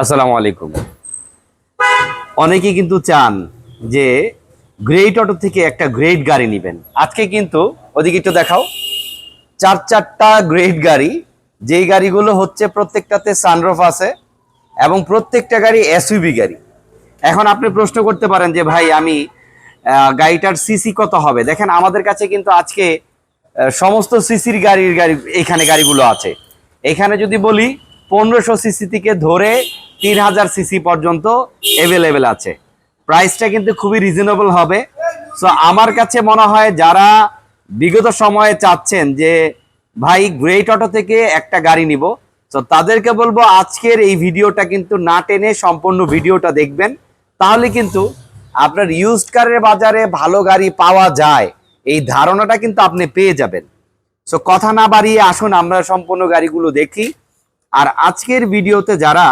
আসসালামু আলাইকুম। অনেকেই কিন্তু চান যে গ্রেট অটো থেকে একটা গ্রেট গাড়ি নেবেন। আজকে কিন্তু ওদিকে একটু দেখাও। চার চারটা গ্রেট গাড়ি, যেই গাড়িগুলো হচ্ছে প্রত্যেকটাতে সানরফ আছে এবং প্রত্যেকটা গাড়ি এসইউবি গাড়ি। এখন আপনি প্রশ্ন করতে পারেন যে, ভাই, আমি গাড়িটার সিসি কত হবে? দেখেন, আমাদের কাছে কিন্তু আজকে সমস্ত সিসির গাড়ির গাড়ি, এখানে গাড়িগুলো আছে। এখানে যদি বলি, পনেরোশো সিসি থেকে ধরে তিন হাজার সিসি পর্যন্ত অ্যাভেলেবেল আছে। প্রাইসটা কিন্তু খুবই রিজনেবল হবে। সো আমার কাছে মনে হয় যারা বিগত সময়ে চাচ্ছেন যে, ভাই গ্রেট অটো থেকে একটা গাড়ি নিব। তো তাদেরকে বলব, আজকের এই ভিডিওটা কিন্তু না টেনে সম্পূর্ণ ভিডিওটা দেখবেন। তাহলে কিন্তু আপনার ইউজড কারের বাজারে ভালো গাড়ি পাওয়া যায়। এই ধারণাটা কিন্তু আপনি পেয়ে যাবেন। সো কথা না বাড়িয়ে আসুন, আমরা সম্পূর্ণ গাড়িগুলো দেখি। আর আজকের ভিডিওতে যারা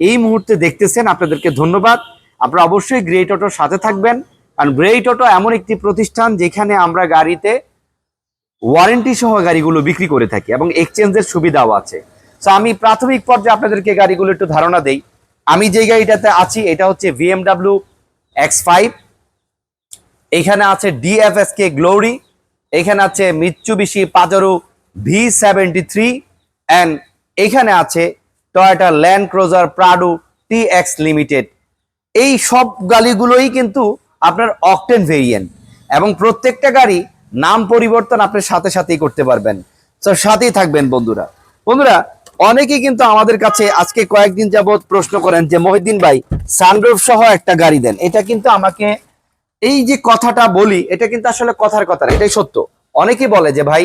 এই মুহূর্তে দেখতেছেন, আপনাদেরকে ধন্যবাদ। আপনারা অবশ্যই গ্রেট অটোর সাথে থাকবেন, কারণ গ্রেট অটো এমন একটি প্রতিষ্ঠান যেখানে আমরা গাড়িতে ওয়ারেন্টি সহ গাড়িগুলো বিক্রি করে থাকি এবং এক্সচেঞ্জের সুবিধাও আছে। সো আমি প্রাথমিক পর্যায়ে আপনাদেরকে গাড়িগুলো একটু ধারণা দেই। আমি যে গাড়িটাতে আছি, এটা হচ্ছে ভিএমডাব্লিউ এক্স ফাইভ এখানে আছে ডিএফএস কে গ্লোরি এখানে আছে Mitsubishi Pajero V seventy three and এখানে আছে Toyota land cruiser Prado T X limited এই সব গাড়িগুলোই কিন্তু আপনার অকটেন ভেরিয়েন্ট এবং প্রত্যেকটা গাড়ি নাম পরিবর্তন আপনার সাথে সাথেই করতে পারবেন। তো সাথেই থাকবেন বন্ধুরা। বন্ধুরা, অনেকেই কিন্তু আমাদের কাছে আজকে কয়েকদিন যাবত প্রশ্ন করেন যে, মহিদ্দিন ভাই সানরুফ সহ একটা গাড়ি দেন। এটা কিন্তু আমাকে এই যে কথাটা বলি, এটা কিন্তু আসলে কথার কথা এটাই সত্য। অনেকেই বলে যে, ভাই,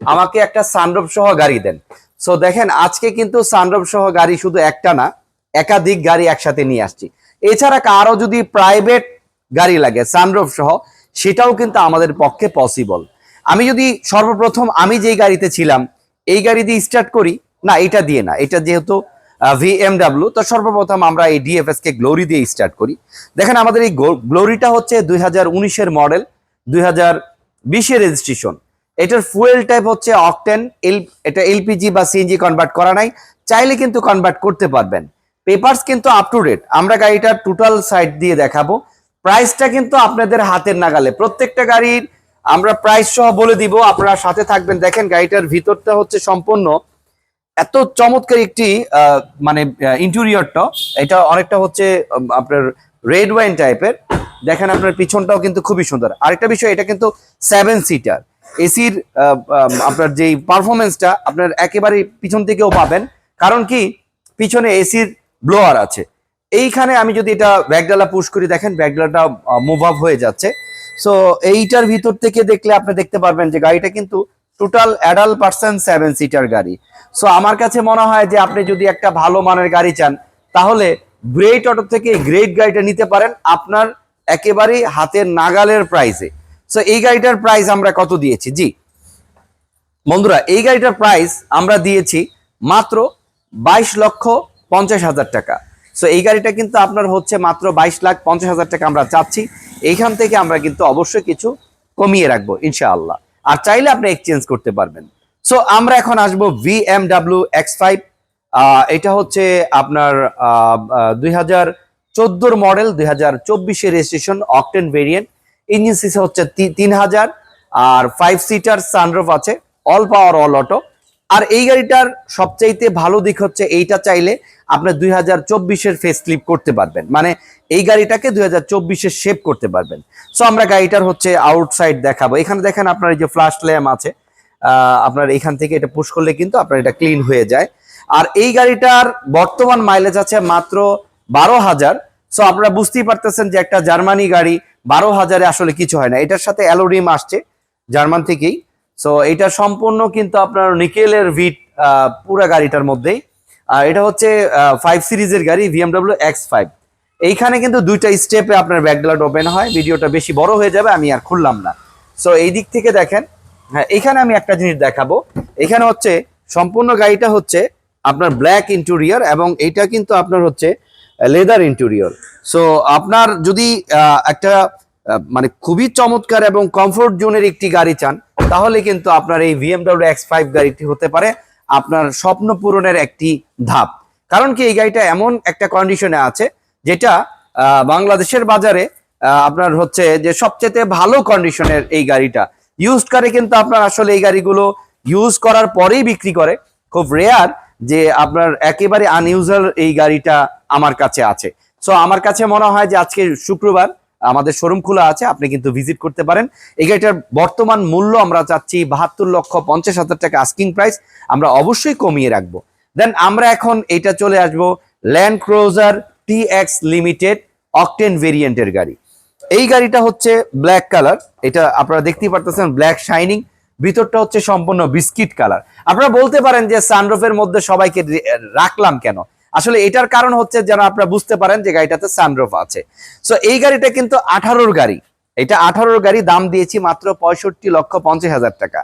আমাকে একটা সানরুফ সহ গাড়ি দেন। সো দেখেন, আজকে কিন্তু সানরুফ সহ গাড়ি শুধু একটা না, একাধিক গাড়ি একসাথে নিয়ে আসছি। এছাড়া কারও যদি প্রাইভেট গাড়ি লাগে সানরুফ সহ, সেটাও কিন্তু আমাদের পক্ষে পসিবল আমি যদি সর্বপ্রথম আমি যেই গাড়িতে ছিলাম, এই গাড়ি দিয়ে স্টার্ট করি, না, এটা দিয়ে না, এটা যেহেতু ভিএমডাব্লিউ তো সর্বপ্রথম আমরা এই ডিএফএস কে গ্লোরি দিয়ে স্টার্ট করি। দেখেন, আমাদের এই গ্লোরিটা হচ্ছে দুই হাজার মডেল দুই হাজার রেজিস্ট্রেশন এটার ফুয়েল টাইপ হচ্ছে অকটেন এল এটা এলপিজি বা সিএনজি কনভার্ট করা নাই, চাইলে কিন্তু কনভার্ট করতে পারবেন। পেপারস কিন্তু আপ টু ডেট আমরা গাড়িটার টোটাল সাইড দিয়ে দেখাবো। প্রাইসটা কিন্তু আপনাদের হাতের নাগালে। প্রত্যেকটা গাড়ির আমরা প্রাইস সহ বলে দিব, আপনারা সাথে থাকবেন। দেখেন গাড়িটার ভিতরটা হচ্ছে সম্পূর্ণ এত চমৎকার একটি মানে ইন্টেরিয়রটা এটা অনেকটা হচ্ছে আপনার রেড ওয়াইন টাইপের দেখেন আপনার পিছনটাও কিন্তু খুবই সুন্দর। আরেকটা বিষয়, এটা কিন্তু সেভেন সিটার এসির আপনার যেই পারফরমেন্সটা আপনার একেবারে পিছন থেকেও পাবেন। কারণ কি? পিছনে এসির ব্লোয়ার আছে। এইখানে আমি যদি এটা ব্যাগডালা পুশ করি, দেখেন ব্যাগডালাটা মুভ আপ হয়ে যাচ্ছে। সো এইটার ভিতর থেকে দেখলে আপনি দেখতে পারবেন যে গাড়িটা কিন্তু total adult person seven seater গাড়ি। সো আমার কাছে মনে হয় যে আপনি যদি একটা ভালো মানের গাড়ি চান, তাহলে গ্রেট অটো থেকে গ্রেট গাড়িটা নিতে পারেন। আপনার একেবারেই হাতের নাগালের প্রাইসে সো এই গাড়িটার প্রাইস আমরা কত দিয়েছি? জি। বন্ধুরা, এই গাড়িটার প্রাইস আমরা দিয়েছি মাত্র বাইশ লক্ষ পঞ্চাশ হাজার টাকা। সো এই গাড়িটা কিন্তু আপনার হচ্ছে মাত্র বাইশ লাখ পঞ্চাশ হাজার টাকা আমরা চাচ্ছি। এইখান থেকে আমরা কিন্তু অবশ্যই কিছু কমিয়ে রাখব, ইনশাআল্লাহ। আর চাইলে আপনি এক্সচেঞ্জ করতে পারবেন। সো আমরা এখন আসব B M W X five এটা হচ্ছে আপনার দুই হাজার চোদ্দোর মডেল দুই হাজার চব্বিশের registration octane variant engine CC হচ্ছে তিন হাজার, আর ফাইভ সিটার সানরুফ আছে অল পাওয়ার অল অটো আর এই গাড়িটার সবচাইতে ভালো দিক হচ্ছে এইটা চাইলে আপনার দুই হাজার চব্বিশের ফেস স্লিপ করতে পারবেন। মানে এই গাড়িটাকে দুই হাজার চব্বিশের শেপ করতে পারবেন। সো আমরা গাড়িটার হচ্ছে আউটসাইড দেখাবো। এখানে দেখেন আপনার এই যে ফ্লাশ ল্যাম্প আছে আপনার এখান থেকে এটা পুশ করলে কিন্তু আপনার এটা ক্লিন হয়ে যায়। আর এই গাড়িটার বর্তমান মাইলেজ আছে মাত্র বারো হাজার। সো আপনারা বুঝতেই পারতেছেন যে একটা জার্মানি গাড়ি বারো হাজারে আসলে কিছু হয় না। এটার সাথে অ্যালোরিম আসছে জার্মান থেকেই। সো এটা সম্পূর্ণ কিন্তু আপনার নিকেলের ভিট পুরা গাড়িটার মধ্যেই। আর এটা হচ্ছে ফাইভ সিরিজের গাড়ি ভিএমডব্লিউ এক্স ফাইভ এইখানে কিন্তু দুইটা স্টেপে আপনার ব্যাকডলাট ওপেন হয়। ভিডিওটা বেশি বড় হয়ে যাবে, আমি আর খুললাম না। সো এই দিক থেকে দেখেন হ্যাঁ এখানে আমি একটা জিনিস দেখাবো। এখানে হচ্ছে, সম্পূর্ণ গাড়িটা হচ্ছে আপনার ব্ল্যাক ইন্টেরিয়র এবং এটা কিন্তু আপনার হচ্ছে লেদার ইন্টেরিয়র। সো আপনার যদি একটা মানে খুবই চমৎকার এবং কমফোর্ট জোনের একটি গাড়ি চান, তাহলে কিন্তু আপনার এই ভিএমডব্লিউ এক্স ফাইভ গাড়িটি হতে পারে আপনার স্বপ্ন পূরণের একটি ধাপ। কারণ কি, এই গাড়িটা এমন একটা কন্ডিশনে আছে, যেটা বাংলাদেশের বাজারে আপনার হচ্ছে যে সবচেয়ে ভালো কন্ডিশনের এই গাড়িটা। ইউজ করে কিন্তু আপনার আসলে এই গাড়িগুলো ইউজ করার পরেই বিক্রি করে। খুব রেয়ার যে আপনার একেবারে আনইউজাল এই গাড়িটা আমার কাছে আছে। সো আমার কাছে মনে হয় যে আজকে শুক্রবার আমাদের শোরুম খোলা আছে, আপনি কিন্তু ভিজিট করতে পারেন। এই গাড়িটার বর্তমান মূল্য আমরা চাচ্ছি বাহাত্তর লক্ষ পঞ্চাশ হাজার টাকা আস্কিং প্রাইস আমরা অবশ্যই কমিয়ে রাখব। দেন আমরা এখন এটা চলে আসব land cruiser T X limited octane ভেরিয়েন্টের গাড়ি। এই গাড়িটা হচ্ছে ব্ল্যাক কালার এটা আপনারা দেখতেই পারতেছেন ব্ল্যাক শাইনিং ভিতরটা হচ্ছে সম্পূর্ণ বিস্কিট কালার আপনারা বলতে পারেন যে সানরুফের মধ্যে সবাইকে রাখলাম কেন? আসলে এটার কারণ হচ্ছে যেন আপনারা বুঝতে পারেন যে গাড়িটাতে সানরুফ আছে। সো এই গাড়িটা কিন্তু আঠারোর গাড়ি। এটা আঠারোর গাড়ি, দাম দিয়েছি মাত্র পঁয়ষট্টি লক্ষ পঞ্চাশ হাজার টাকা।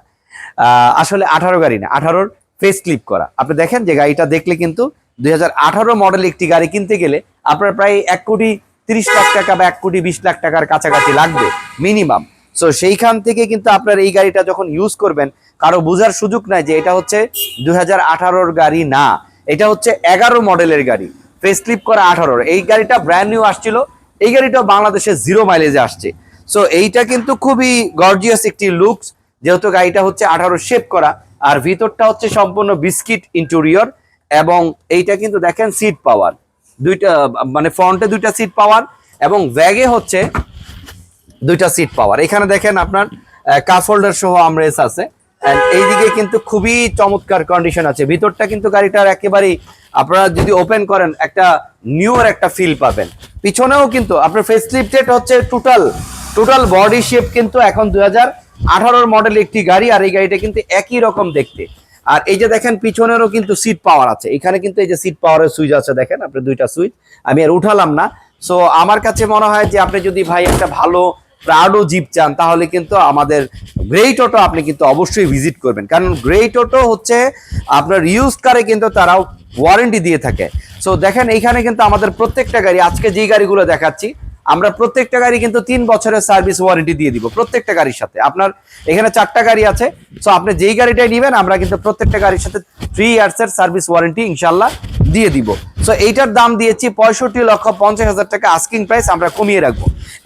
আসলে আঠারো গাড়ি না, আঠারোর ফেস ক্লিপ করা। আপনি দেখেন যে গাড়িটা দেখলে কিন্তু দুই হাজার আঠারো মডেল একটি গাড়ি কিনতে গেলে আপনার প্রায় এক কোটি তিরিশ লাখ টাকা বা এক কোটি বিশ লাখ টাকার কাছাকাছি লাগবে মিনিমাম সো সেইখান থেকে কিন্তু আপনার এই গাড়িটা যখন ইউজ করবেন, কারও বোঝার সুযোগ নাই যে এটা হচ্ছে দুই হাজার গাড়ি না। এটা হচ্ছে এগারো মডেলের গাড়ি। ফেস ক্লিপ করা আঠারোর এই গাড়িটা ব্র্যান্ড নিউ আসছিল। এই গাড়িটা বাংলাদেশে জিরো মাইলেজে আসছে। সো এইটা কিন্তু খুবই গর্জিয়াস একটি লুকস যেহেতু গাড়িটা হচ্ছে আঠারো শেপ করা, আর ভিতরটা হচ্ছে সম্পূর্ণ বিস্কিট ইন্টেরিয়র এবং এইটা কিন্তু দেখেন সিট পাওয়ার দুইটা মানে ফ্রন্টে দুইটা সিট পাওয়ার এবং ব্যাগে হচ্ছে দুইটা সিট পাওয়ার এখানে দেখেন আপনার কাপ হোল্ডার সহ আমরেস আছে। এইদিকে কিন্তু খুবই চমৎকার কন্ডিশন আছে। ভিতরটা কিন্তু গাড়িটার একেবারেই আপনারা যদি ওপেন করেন, একটা নিউর একটা ফিল পাবেন। পিছনেও কিন্তু আপনার ফেস লিফটেড হচ্ছে টোটাল টোটাল বডি শেপ কিন্তু এখন দুই হাজার আঠারোর মডেল একটি গাড়ি, আর এই গাড়িটা কিন্তু একই রকম দেখতে। আর এই যে দেখেন, পিছনেরও কিন্তু সিট পাওয়ার আছে। এখানে কিন্তু এই যে সিট পাওয়ারের সুইচ আছে, দেখেন আপনি দুইটা সুইচ আমি আর উঠালাম না। সো আমার কাছে মনে হয় যে আপনি যদি ভাই একটা ভালো প্রাউডো জিপ চান, তাহলে কিন্তু আমাদের গ্রেট অটো আপনি কিন্তু অবশ্যই ভিজিট করবেন। কারণ গ্রেট অটো হচ্ছে আপনার ইউজ কারে কিন্তু তারাও ওয়ারেন্টি দিয়ে থাকে। সো দেখেন এইখানে কিন্তু আমাদের প্রত্যেকটা গাড়ি, আজকে যেই গাড়িগুলো দেখাচ্ছি, আমরা প্রত্যেকটা গাড়ি কিন্তু তিন বছরের সার্ভিস ওয়ারেন্টি দিয়ে দিব প্রত্যেকটা গাড়ির সাথে। আপনার এখানে চারটা গাড়ি আছে সো আপনি যেই গাড়িটাই নেবেন, আমরা কিন্তু প্রত্যেকটা গাড়ির সাথে থ্রি ইয়ার্স এর সার্ভিস ওয়ারেন্টি ইনশাল্লাহ দিয়ে দিব। সো এইটার দাম দিয়েছি পঁয়ষট্টি লক্ষ পঞ্চাশ হাজার টাকা আস্কিং প্রাইস আমরা কমিয়ে রাখব।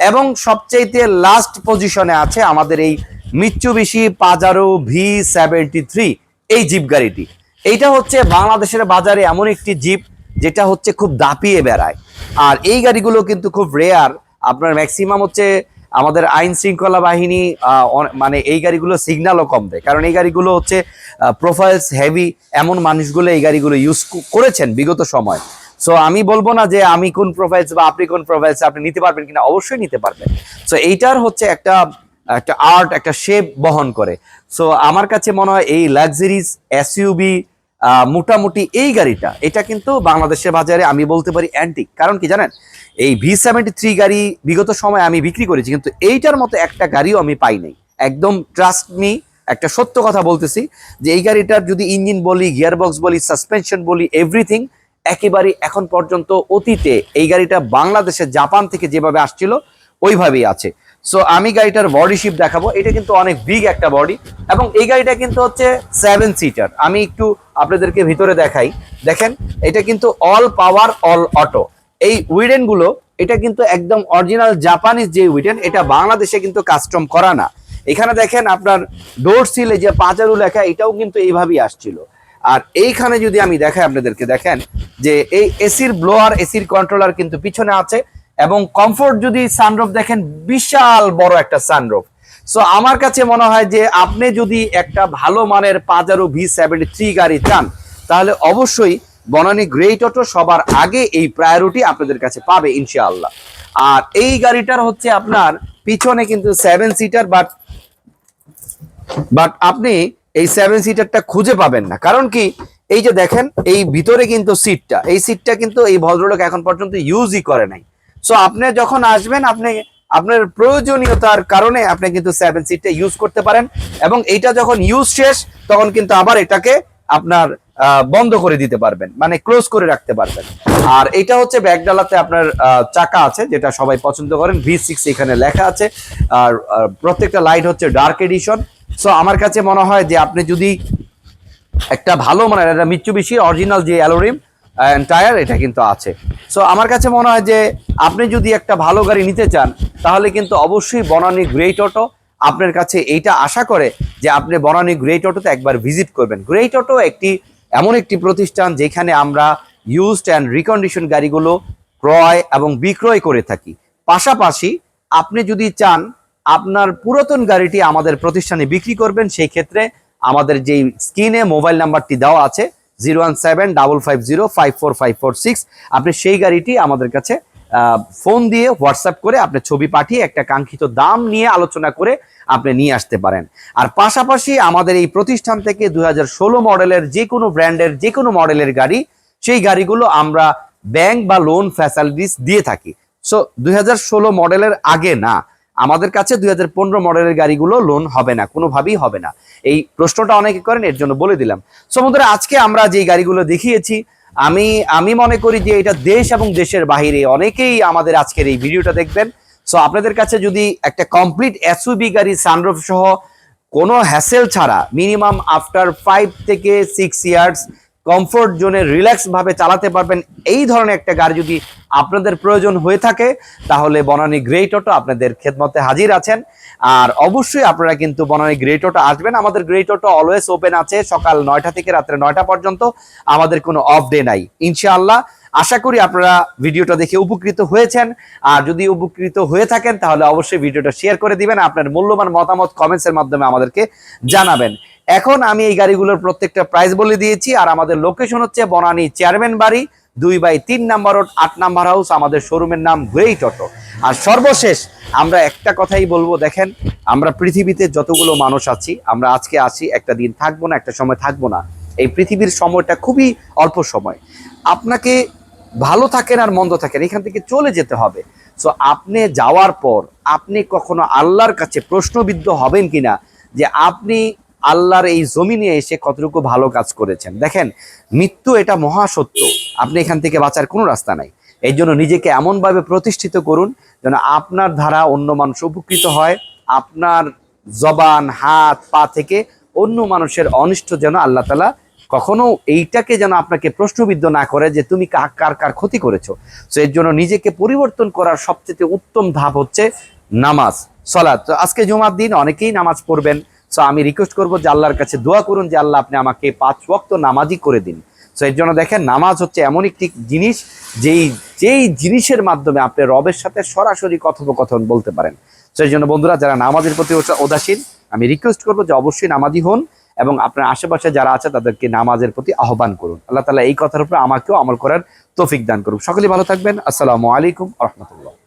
এবং সবচাইতে লাস্ট পজিশনে আছে আমাদের এই Mitsubishi Pajero V seventy three এই জিপ গাড়িটি। এইটা হচ্ছে বাংলাদেশের বাজারে এমন একটি জিপ যেটা হচ্ছে খুব দাপিয়ে বেড়ায়। আর এই গাড়িগুলো কিন্তু খুব রেয়ার আপনার ম্যাক্সিমাম হচ্ছে আমাদের আইন শৃঙ্খলা বাহিনী মানে এই গাড়িগুলো সিগন্যালও কম দেয়। কারণ এই গাড়িগুলো হচ্ছে প্রোফাইলস হেভি এমন মানুষগুলো এই গাড়িগুলো ইউজ করেছেন বিগত সময়। সো আমি বলব না যে আমি কোন প্রোফাইলস বা আপনি কোন প্রোফাইলস আপনি নিতে পারবেন কিনা, অবশ্যই নিতে পারবেন। সো এইটার হচ্ছে একটা একটা আর্ট একটা শেপ বহন করে। সো আমার কাছে মনে হয় এই লাক্সারিজ এসইউবি মোটামুটি এই গাড়িটা, এটা কিন্তু বাংলাদেশের বাজারে আমি বলতে পারি অ্যান্টিক কারণ কি জানেন? এই ভি সেভেন্টি থ্রি গাড়ি বিগত সময় আমি বিক্রি করেছি, কিন্তু এইটার মতো একটা গাড়িও আমি পাই নাই। একদম ট্রাস্ট মি একটা সত্য কথা বলতেছি যে এই গাড়িটার যদি ইঞ্জিন বলি, গিয়ারবক্স বলি সাসপেনশন বলি এভরিথিং একেবারে এখন পর্যন্ত অতীতে এই গাড়িটা বাংলাদেশে, জাপান থেকে যেভাবে আসছিল, ওইভাবেই আছে। সো আমি গাড়িটার বডি শিপ দেখাবো। এটা কিন্তু অনেক বিগ একটা বডি এবং এই গাড়িটা কিন্তু হচ্ছে সেভেন সিটার আমি একটু আপনাদেরকে ভিতরে দেখাই। দেখেন, এটা কিন্তু অল পাওয়ার অল অটো এই উইডেনগুলো, এটা কিন্তু একদম অরিজিনাল জাপানিজ যে উইডেন এটা বাংলাদেশে কিন্তু কাস্টম করা না। এখানে দেখেন আপনার ডোর সিলে যে পাঁচারু লেখা, এটাও কিন্তু এইভাবেই আসছিল। আর এইখানে যদি আমি দেখাই আপনাদেরকে, দেখেন যে এই এসির ব্লোয়ার এসির কন্ট্রোলার কিন্তু পিছনে আছে। এবং কমফোর্ট যদি সানরুফ দেখেন, বিশাল বড় একটা সানরুফ সো আমার কাছে মনে হয় যে আপনি যদি একটা ভালো মানের পাজারো ভি সেভেন্টি থ্রি গাড়ি চান, তাহলে অবশ্যই বনানী গ্রেট অটো সবার আগে এই প্রায়োরিটি আপনাদের কাছে পাবে, ইনশাআল্লাহ। আর এই গাড়িটার হচ্ছে আপনার, পিছনে কিন্তু সেভেন সিটার বাট বাট আপনি এই সেভেন সিটারটা খুঁজে পাবেন না। কারণ কি, এই যে দেখেন, এই ভিতরে কিন্তু সিটটা এই সিটটা কিন্তু এই ভদ্রলোক এখন পর্যন্ত ইউজই করে নাই। সো আপনি যখন আসবেন, আপনি, আপনার প্রয়োজনীয়তার কারণে আপনি কিন্তু সেভেন সিটটা ইউজ করতে পারেন এবং এইটা যখন ইউজ শেষ, তখন কিন্তু আবার এটাকে আপনার বন্ধ করে দিতে পারবেন মানে ক্লোজ করে রাখতে পারবেন। আর এটা হচ্ছে ব্যাগডালাতে আপনার চাকা আছে, যেটা সবাই পছন্দ করেন ভি সিক্স এখানে লেখা আছে, আর প্রত্যেকটা লাইট হচ্ছে ডার্ক এডিশন সো আমার কাছে মনে হয় যে আপনি যদি একটা ভালো মানে একটা মিচ্ছু বেশি অরিজিনাল যে অ্যালোরিম টায়ার এটা কিন্তু আছে। সো আমার কাছে মনে হয় যে, আপনি যদি একটা ভালো গাড়ি নিতে চান, তাহলে কিন্তু অবশ্যই বনানী গ্রেট অটো আপনার কাছে এইটা আশা করে যে, আপনি বনানী গ্রেট অটোতে একবার ভিজিট করবেন। গ্রেট অটো একটি, এমন একটি প্রতিষ্ঠান যেখানে আমরা ইউজড অ্যান্ড রিকন্ডিশন গাড়িগুলো ক্রয় এবং বিক্রয় করে থাকি। পাশাপাশি, আপনি যদি চান, আপনার পুরাতন গাড়িটি আমাদের প্রতিষ্ঠানে বিক্রি করবেন, সেই ক্ষেত্রে আমাদের যেই স্ক্রিনে মোবাইল নাম্বারটি দেওয়া আছে zero one seven double five zero five four five four six. আপনি সেই গাড়িটি আমাদের কাছে ফোন দিয়ে হোয়াটসঅ্যাপ করে আপনি ছবি পাঠিয়ে একটা কাঙ্ক্ষিত দাম নিয়ে আলোচনা করে আপনি নিয়ে আসতে পারেন। আর পাশাপাশি আমাদের এই প্রতিষ্ঠান থেকে দুই হাজার ষোলো মডেলের যে কোনো ব্র্যান্ডের, যে কোনো মডেলের গাড়ি, সেই গাড়িগুলো আমরা ব্যাংক বা লোন ফ্যাসিলিটিস দিয়ে থাকি। সো দু হাজার ষোলো মডেলের আগে না আমাদের কাছে দু হাজার পনেরো মডেলের গাড়িগুলো লোন হবে না, কোনোভাবেই হবে না। এই প্রশ্নটা অনেকে করেন, এর জন্য বলে দিলাম। সমুদ্রে আজকে আমরা যে গাড়িগুলো দেখিয়েছি, আমি আমি মনে করি যে এটা দেশ এবং দেশের বাইরে অনেকেই আমাদের আজকের এই ভিডিওটা দেখবেন। সো আপনাদের কাছে যদি একটা কমপ্লিট এসইবি গাড়ি সানরুফ সহ কোনো হ্যাসেল ছাড়া মিনিমাম আফটার ফাইভ থেকে সিক্স ইয়ার্স কমফোর্ট জোনে রিল্যাক্স ভাবে চালাতে পারবেন। এই ধরনের একটা গাড়ি যদি আপনাদের প্রয়োজন হয়ে থাকে, তাহলে বনানী গ্রেট অটো আপনাদের খেদমতে হাজির আছেন। আর অবশ্যই আপনারা কিন্তু বনানী গ্রেট অটো আসবেন। আমাদের গ্রেট অটো অলওয়েজ ওপেন আছে সকাল নয়টা থেকে রাত্রে নয়টা পর্যন্ত। আমাদের কোনো অফ ডে নাই। ইনশাআল্লাহ, আশা করি আপনারা ভিডিওটা দেখে উপকৃত হয়েছেন। আর যদি উপকৃত হয়ে থাকেন, তাহলে অবশ্যই ভিডিওটা শেয়ার করে দিবেন। আপনার মূল্যবান মতামত কমেন্টস এর মাধ্যমে আমাদেরকে জানাবেন। এখন আমি এই গাড়িগুলোর প্রত্যেকটা প্রাইস বলে দিয়েছি, আর আমাদের লোকেশন হচ্ছে বনানী চেয়ারম্যান বাড়ি, দুই বাই তিন নাম্বার রোড আট নাম্বার হাউস আমাদের শোরুমের নাম গ্রেট অটো আর সর্বশেষ, আমরা একটা কথাই বলব, দেখেন, আমরা পৃথিবীতে যতগুলো মানুষ আছি, আমরা আজকে আছি একটা দিন থাকব না, একটা সময় থাকব না। এই পৃথিবীর সময়টা খুবই অল্প সময়। আপনাকে ভালো থাকেন আর মন্দ থাকেন, এখান থেকে চলে যেতে হবে। সো আপনি যাওয়ার পর, আপনি কখনো আল্লাহর কাছে প্রশ্নবিদ্ধ হবেন কিনা, যে আপনি আল্লাহর এই জমিনে এসে কতটুকু ভালো কাজ করেছেন। দেখেন, মৃত্যু এটা মহাসত্য আপনি এখান থেকে বাঁচার কোনো রাস্তা নাই। এই জন্য নিজেকে এমনভাবে প্রতিষ্ঠিত করুন যেন আপনার ধারা অন্য মানুষ উপকৃত হয়, আপনার জবান, হাত, পা থেকে অন্য মানুষের অনিষ্ট যেন আল্লাহ তালা কখনো এইটাকে যেন আপনাকে প্রশ্নবিদ্ধ না করে যে তুমি কার কার ক্ষতি করেছ। তো এর জন্য নিজেকে পরিবর্তন করার সবচেয়ে উত্তম ধাপ হচ্ছে নামাজ, সলাৎ। আজকে জুমার দিন অনেকেই নামাজ পড়বেন। সো আমি রিকোয়েস্ট করব যে আল্লাহর কাছে দোয়া করুন যে আল্লাহ আপনি আমাকে পাঁচ ওয়াক্ত নামাজই করে দিন। সো এর জন্য দেখেন নামাজ হচ্ছে এমন একটি জিনিস যেই যেই জিনিসের মাধ্যমে আপনি রবের সাথে সরাসরি কথোপকথন বলতে পারেন। এই জন্য বন্ধুরা, যারা নামাজের প্রতি উদাসীন, আমি রিকোয়েস্ট করব যে অবশ্যই নামাজি হন এবং আপনার আশেপাশে যারা আছে তাদেরকে নামাজের প্রতি আহ্বান করুন। আল্লাহ তালা এই কথার উপর আমাকেও আমল করার তৌফিক দান করুন সকলেই ভালো থাকবেন। আসসালামু আলাইকুম রহমতুল্লাহ।